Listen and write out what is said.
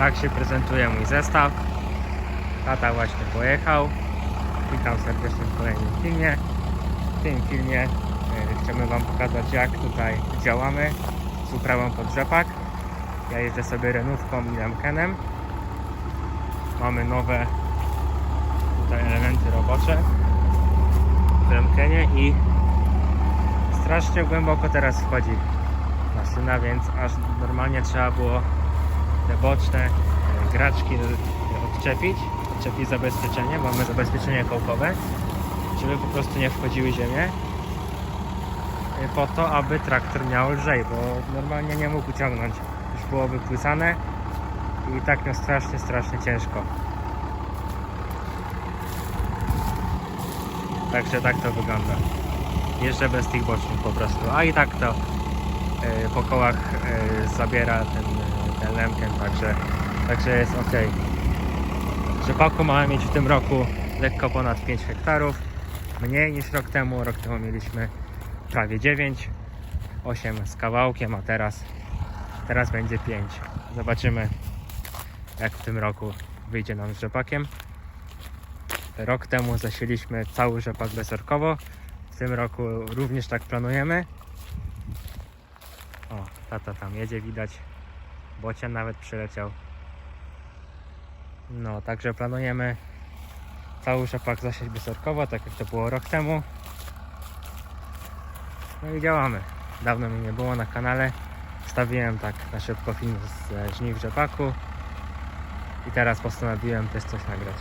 Tak się prezentuje mój zestaw. Tata właśnie pojechał. Witam serdecznie w kolejnym filmie. W tym filmie e, chcemy Wam pokazać jak tutaj działamy z uprawą pod rzepak. Ja jeżdżę sobie renówką i lemkenem. Mamy nowe tutaj elementy robocze w lemkenie i strasznie głęboko teraz wchodzi maszyna, więc aż normalnie trzeba było te boczne e, graczki odczepić, odczepić zabezpieczenie, mamy zabezpieczenie kołkowe, żeby po prostu nie wchodziły ziemię e, po to, aby traktor miał lżej, bo normalnie nie mógł ciągnąć. Już było wypłysane i tak miał strasznie, strasznie ciężko. Także tak to wygląda. Jeżdżę bez tych bocznych po prostu. A i tak to e, po kołach zabiera ten, ten lemken, także, także jest ok. Rzepaku mamy mieć w tym roku lekko ponad 5 hektarów. Mniej niż rok temu. Rok temu mieliśmy prawie 9, 8 z kawałkiem, a teraz, teraz będzie 5. Zobaczymy jak w tym roku wyjdzie nam z rzepakiem. Rok temu zasieliśmy cały rzepak bezorkowo. W tym roku również tak planujemy. O, tata tam jedzie, widać. Bocian nawet przyleciał. No, także planujemy cały rzepak zasieć bezorkowo, tak jak to było rok temu. No i działamy. Dawno mnie nie było na kanale. Wstawiłem tak na szybko film z e, żniw rzepaku. I teraz postanowiłem też coś nagrać.